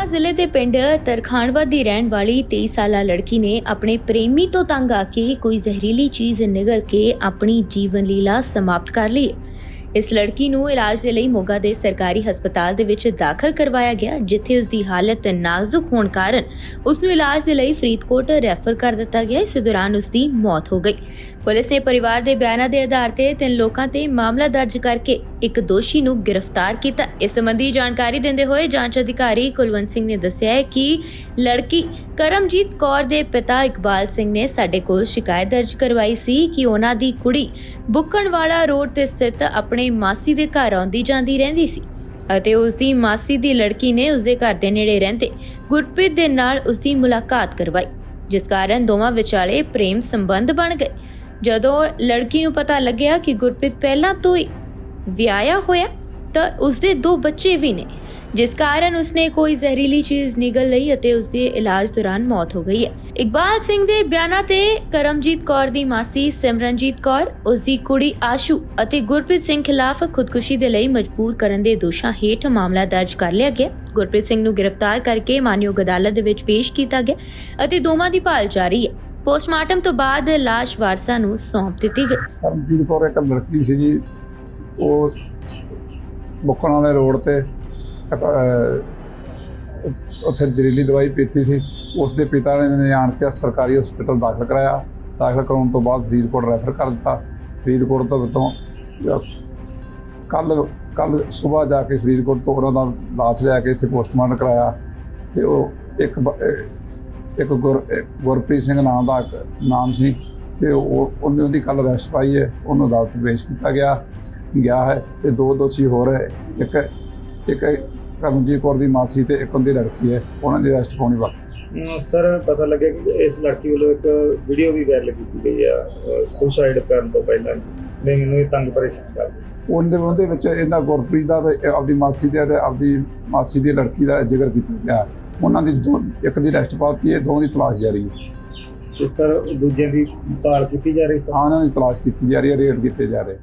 ਜ਼ਿਲ੍ਹੇ ਦੇ ਪਿੰਡ ਤਰਖਾਣਵਾ ਦੀ ਰਹਿਣ ਵਾਲੀ 23 ਸਾਲਾ ਲੜਕੀ ਨੇ ਆਪਣੇ ਪ੍ਰੇਮੀ ਤੋਂ ਤੰਗ ਆ ਕੇ ਕੋਈ ਜ਼ਹਿਰੀਲੀ ਚੀਜ਼ ਨਿਗਲ ਕੇ ਆਪਣੀ ਜੀਵਨ ਲੀਲਾ ਸਮਾਪਤ ਕਰ ਲਈ। ਇਸ ਲੜਕੀ ਨੂੰ ਇਲਾਜ ਦੇ ਲਈ ਮੋਗਾ ਦੇ ਸਰਕਾਰੀ ਹਸਪਤਾਲ ਦੇ ਵਿੱਚ ਦਾਖਲ ਕਰਵਾਇਆ ਗਿਆ, ਜਿੱਥੇ ਉਸ ਦੀ ਹਾਲਤ ਨਾਜ਼ੁਕ ਹੋਣ ਕਾਰਨ ਉਸ ਨੂੰ ਇਲਾਜ ਦੇ ਲਈ ਫਰੀਦਕੋਟ ਰੈਫਰ ਕਰ ਦਿੱਤਾ ਗਿਆ। ਇਸ ਦੌਰਾਨ ਉਸ ਦੀ ਮੌਤ ਹੋ ਗਈ। ਪੁਲਿਸ ਨੇ ਪਰਿਵਾਰ ਦੇ ਬਿਆਨਾਂ ਦੇ ਆਧਾਰ ਤੇ ਤਿੰਨ ਲੋਕਾਂ ਤੇ ਮਾਮਲਾ ਦਰਜ ਕਰਕੇ ਇੱਕ ਦੋਸ਼ੀ ਨੂੰ ਗ੍ਰਿਫਤਾਰ ਕੀਤਾ। ਇਸ ਸੰਬੰਧੀ ਜਾਣਕਾਰੀ ਦਿੰਦੇ ਹੋਏ ਜਾਂਚ ਅਧਿਕਾਰੀ ਕੁਲਵੰਤ ਸਿੰਘ ਨੇ ਦੱਸਿਆ ਹੈ ਕਿ ਲੜਕੀ ਕਰਮਜੀਤ ਕੌਰ ਦੇ ਪਿਤਾ ਇਕਬਾਲ ਸਿੰਘ ਨੇ ਸਾਡੇ ਕੋਲ ਸ਼ਿਕਾਇਤ ਦਰਜ ਕਰਵਾਈ ਸੀ ਕਿ ਉਹਨਾਂ ਦੀ ਕੁੜੀ ਬੁੱਕਣਵਾਲਾ ਰੋਡ ਤੇ ਸਥਿਤ ਆਪਣੇ ਮਾਸੀ ਦੇ ਘਰ ਆਉਂਦੀ ਜਾਂਦੀ ਰਹਿੰਦੀ ਸੀ ਅਤੇ ਉਸ ਦੀ ਮਾਸੀ ਦੀ ਲੜਕੀ ਨੇ ਉਸ ਦੇ ਘਰ ਦੇ ਨੇੜੇ ਰਹਿੰਦੇ ਗੁਰਪ੍ਰੀਤ ਦੇ ਨਾਲ ਉਸ ਦੀ ਮੁਲਾਕਾਤ ਕਰਵਾਈ, ਜਿਸ ਕਾਰਨ ਦੋਵਾਂ ਵਿਚਾਲੇ ਪ੍ਰੇਮ ਸੰਬੰਧ ਬਣ ਗਏ। ਜਦੋਂ ਲੜਕੀ ਨੂੰ ਪਤਾ ਲੱਗਿਆ ਕਿ ਗੁਰਪ੍ਰੀਤ ਪਹਿਲਾਂ ਤੋਂ ਹੀ ਵਿਆਹਿਆ ਹੋਇਆ, ਤਾਂ ਉਸਦੇ ਦੋ ਬੱਚੇ ਵੀ ਨੇ, ਜਿਸ ਕਾਰਨ ਉਸਨੇ ਕੋਈ ਜ਼ਹਿਰੀਲੀ ਚੀਜ਼ ਨਿਗਲ ਲਈ ਅਤੇ ਉਸਦੇ ਇਲਾਜ ਦੌਰਾਨ ਮੌਤ ਹੋ ਗਈ ਹੈ। ਇਕਬਾਲ ਸਿੰਘ ਦੇ ਬਿਆਨਾਂ ਤੇ ਕਰਮਜੀਤ ਕੌਰ ਦੀ ਮਾਸੀ ਸਿਮਰਨਜੀਤ ਕੌਰ ਉਸਦੀ ਕੁੜੀ ਆਸ਼ੂ ਅਤੇ ਗੁਰਪ੍ਰੀਤ ਸਿੰਘ ਖਿਲਾਫ ਖੁਦਕੁਸ਼ੀ ਦੇ ਲਈ ਮਜਬੂਰ ਕਰਨ ਦੇ ਦੋਸ਼ਾਂ ਹੇਠ ਮਾਮਲਾ ਦਰਜ ਕਰ ਲਿਆ ਗਿਆ। ਗੁਰਪ੍ਰੀਤ ਸਿੰਘ ਨੂੰ ਗ੍ਰਿਫਤਾਰ ਕਰਕੇ ਮਾਨਯੋਗ ਅਦਾਲਤ ਦੇ ਵਿੱਚ ਪੇਸ਼ ਕੀਤਾ ਗਿਆ ਅਤੇ ਦੋਵਾਂ ਦੀ ਭਾਲ ਜਾਰੀ ਹੈ। ਪੋਸਟਮਾਰਟਮ ਤੋਂ ਬਾਅਦ ਲਾਸ਼ ਵਾਰਸਾਂ ਨੂੰ ਸੌਂਪ ਦਿੱਤੀ ਗਈ। ਕਰਮਜੀਤ ਕੌਰ ਇੱਕ ਲੜਕੀ ਸੀ ਜੀ। ਉਹ ਬੁੱਕਣਾ ਦੇ ਰੋਡ ਤੇ ਉੱਥੇ ਜ਼ਹਿਰੀਲੀ ਦਵਾਈ ਪੀਤੀ ਸੀ। ਉਸ ਦੇ ਪਿਤਾ ਨੇ ਆਣ ਕੇ ਸਰਕਾਰੀ ਹਸਪੀਟਲ ਦਾਖਲ ਕਰਾਇਆ। ਦਾਖਲ ਕਰਾਉਣ ਤੋਂ ਬਾਅਦ ਫਰੀਦਕੋਟ ਰੈਫਰ ਕਰ ਦਿੱਤਾ। ਫਰੀਦਕੋਟ ਤੋਂ ਤੋਂ ਕੱਲ ਕੱਲ ਸਵੇਰ ਜਾ ਕੇ ਫਰੀਦਕੋਟ ਤੋਂ ਉਹਨਾਂ ਦਾ ਲਾਸ਼ ਲਿਆ ਕੇ ਇੱਥੇ ਪੋਸਟਮਾਰਟਮ ਕਰਾਇਆ। ਤੇ ਉਹ ਇੱਕ ਇੱਕ ਗੁਰ ਗੁਰਪ੍ਰੀਤ ਸਿੰਘ ਨਾਮ ਦਾ ਇੱਕ, ਨਾਮ ਸੀ। ਤੇ ਉਹ ਉਹਨੇ ਉਹਦੀ ਕੱਲ ਅਰੈਸਟ ਪਾਈ ਹੈ। ਉਹਨੂੰ ਅਦਾਲਤ ਪੇਸ਼ ਕੀਤਾ ਗਿਆ। ਗਿਆ ਹੈ ਤੇ ਦੋ ਦੋਸ਼ੀ ਹੋਰ ਹੈ। ਇੱਕ ਇੱਕ ਕਰਮਜੀਤ ਕੌਰ ਦੀ ਮਾਸੀ ਤੇ ਇੱਕ ਉਹਦੀ ਲੜਕੀ ਹੈ ਉਹਨਾਂ ਦੀ ਅਰੈਸਟ ਪਾਉਣੀ ਬਾਕੀ ਹੈ। ਸਰ ਪਤਾ ਲੱਗਿਆ ਕਿ ਇਸ ਲੜਕੀ ਵੱਲੋਂ ਇੱਕ ਵੀਡੀਓ ਵੀ ਵਾਇਰਲ ਕੀਤੀ ਗਈ ਆ ਸੁਸਾਈਡ ਕਰਨ ਤੋਂ ਪਹਿਲਾਂ। ਨੇ ਮੈਨੂੰ ਇਹ ਤੰਗ ਪਰੇਸ਼ਾਨ ਕਰਦੀ ਉਹਦੇ ਉਹਦੇ ਵਿੱਚ ਇਹਦਾ ਗੁਰਪ੍ਰੀਤ ਦਾ ਤੇ ਆਪਦੀ ਮਾਸੀ ਦਾ ਤੇ ਆਪਦੀ ਮਾਸੀ ਦੀ ਲੜਕੀ ਦਾ ਜ਼ਿਕਰ ਕੀਤਾ ਗਿਆ। ਉਹਨਾਂ ਦੀ ਦੋ ਇੱਕ ਦੀ ਅਰੈਸਟ ਪਾਤੀ ਹੈ ਦੋ ਦੀ ਤਲਾਸ਼ ਜਾਰੀ ਹੈ। ਤੇ ਸਰ ਦੂਜਿਆਂ ਦੀ ਭਾਲ ਕੀਤੀ ਜਾ ਰਹੀ ਸਰ ਹਾਂ ਉਹਨਾਂ ਦੀ ਤਲਾਸ਼ ਕੀਤੀ ਜਾ ਰਹੀ ਹੈ ਰੇਡ ਕੀਤੇ ਜਾ ਰਹੇ।